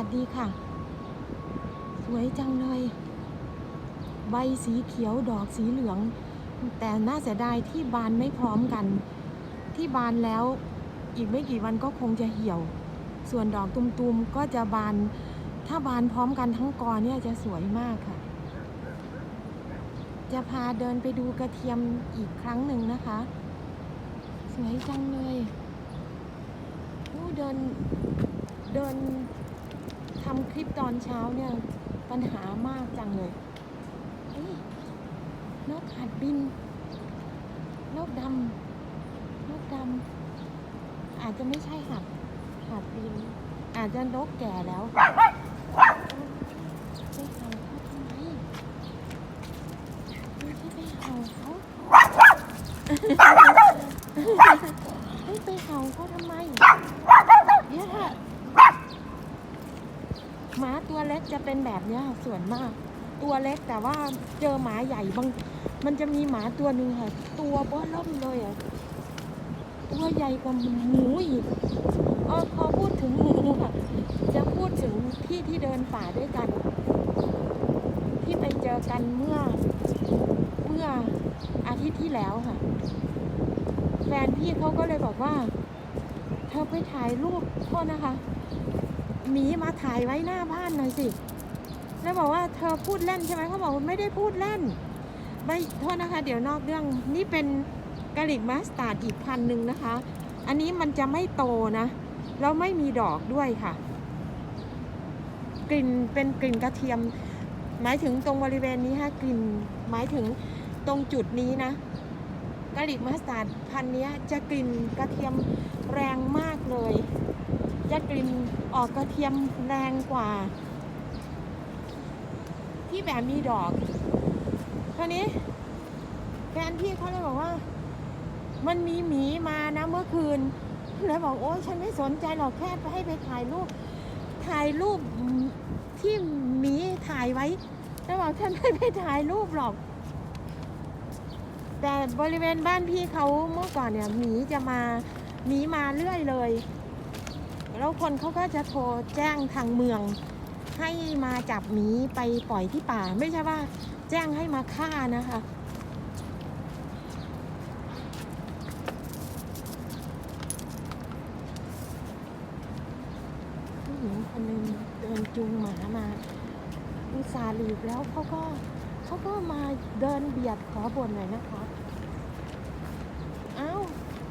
วัสดีค่ะ สวยจังเลย ใบสีเขียวดอกสีเหลือง แต่น่าเสียดายที่บานไม่พร้อมกัน ที่บานแล้วอีกไม่กี่วันก็คงจะเหี่ยว ส่วนดอกตุมๆก็จะบาน ถ้าบานพร้อมกันทั้งกอเนี่ยจะสวยมากค่ะ จะพาเดินไปดูกระเทียมอีกครั้งหนึ่งนะคะ สวยจังเลยโอ้เดินเดิน ทำคลิปตอนเช้าเนี่ย ปัญหามากจังเลยเฮ้ยนกหัดบิน นกดำนกดำอาจจะไม่ใช่หัดหัดบิน อาจจะนกแก่แล้วไปเห่าเขาทำไมไม่ใช่ไปเห่าเขาเฮ้ยไปเห่าเขาทำไมเดี๋ยวเถอะ หมาตัวเล็กจะเป็นแบบเนี้ยส่วนมาก ตัวเล็กแต่ว่าเจอหมาใหญ่บาง มันจะมีหมาตัวหนึ่งค่ะ ตัวเบ้อล่มเลยอะตัวใหญ่กว่าหมูอีกเออพอพูดถึงหมูค่ะจะพูดถึงพี่ที่เดินป่าด้วยกัน ที่ไปเจอกันเมื่อ เมื่ออาทิตย์ที่แล้วค่ะ แฟนพี่เขาก็เลยบอกว่า เธอไปถ่ายรูปโทษนะคะ หมีมาถ่ายไว้หน้าบ้านหน่อยสิ แล้วบอกว่าเธอพูดเล่นใช่ไหมเขาบอกว่าไม่ได้พูดเล่น ไม่โทษนะคะ เดี๋ยวนอกเรื่องนี่เป็นกะหรี่มัสตาร์ดอีกพันหนึ่งนะคะ อันนี้มันจะไม่โตนะ แล้วไม่มีดอกด้วยค่ะ กลิ่นเป็นกลิ่นกระเทียม หมายถึงตรงบริเวณนี้ฮะกลิ่นหมายถึงตรงจุดนี้นะกะหรี่มัสตาร์ดพันนี้จะกลิ่นกระเทียม จะกลิ่นออกกระเทียมแรงกว่า ที่แบบมีดอกคราวนี้แฟนพี่เขาเลยบอกว่า มันมีหมีมานะเมื่อคืนเลยบอกโอ้ยฉันไม่สนใจหรอกแค่ไปให้ไปถ่ายรูป ถ่ายรูปที่หมีถ่ายไว้แล้วบอกฉันไม่ไปถ่ายรูปหรอก แต่บริเวณบ้านพี่เขาเมื่อก่อนเนี่ยหมีจะมาหมีมาเรื่อยเลย แล้วคนเขาก็จะโทรแจ้งทางเมือง ให้มาจับหมีไปปล่อยที่ป่า ไม่ใช่ว่าแจ้งให้มาฆ่านะคะผู้หญิงคนหนึ่งเดินจูงหมามาอุตส่าห์หลีกแล้วเขาก็เขาก็มาเดินเบียดขอบนหน่อยนะคะเอ้า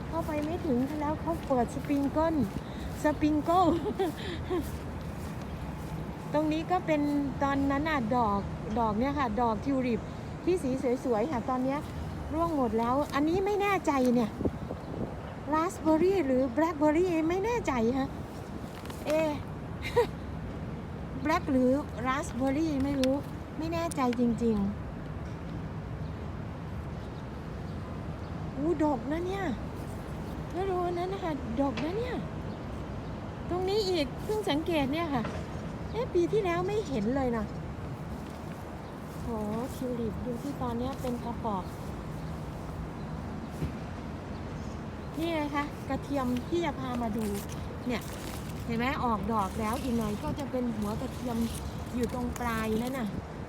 เข้าไปไม่ถึงแล้วเขาเปิดสปริงเกิล สปริงเกิลตรงนี้ก็เป็นตอนนั้นอะดอกดอกเนี่ยค่ะ ดอกทิวลิปที่สีสวยๆค่ะ ตอนนี้ร่วงหมดแล้ว อันนี้ไม่แน่ใจเนี่ยราสเบอร์รี่หรือแบล็คเบอร์รี่ไม่แน่ใจฮะเอแบล็คหรือราสเบอร์รี่ไม่รู้ ไม่แน่ใจจริงๆอู้ดอกนะเนี่ยแล้วดูนั้นนะคะ ดอกนะเนี่ย นี้อีกเพิ่งสังเกตเนี่ยค่ะเอ๊ะปีที่แล้วไม่เห็นเลยนะโหทิวลิปดูที่ตอนนี้เป็นกระป๋อกนี่ไงคะกระเทียมที่จะพามาดูเนี่ยเห็นไหมออกดอกแล้วอีกหน่อยก็จะเป็นหัวกระเทียมอยู่ตรงปลายนั่นน่ะ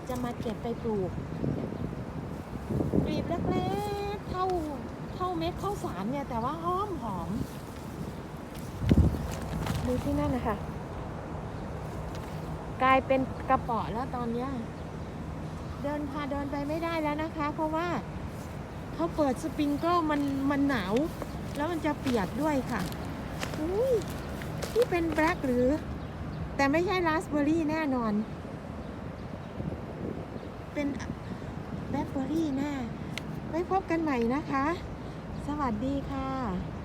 จะมาเก็บไปปลูกกลีบเล็กๆเท่าเท่าเม็ดข้าวสารเนี่ยแต่ว่าหอมหอม ดูที่นั่นนะคะกลายเป็นกระป๋อแล้วตอนเนี้ยเดินพาเดินไปไม่ได้แล้วนะคะ เพราะว่าเขาเปิดสปริงเกิลมันมันหนาว แล้วมันจะเปียกด้วยค่ะอุ้ยที่เป็นแบล็คหรือ แต่ไม่ใช่ราสเบอร์รี่แน่นอน เป็นแบล็คเบอร์รี่แน่ไว้พบกันใหม่นะคะ สวัสดีค่ะ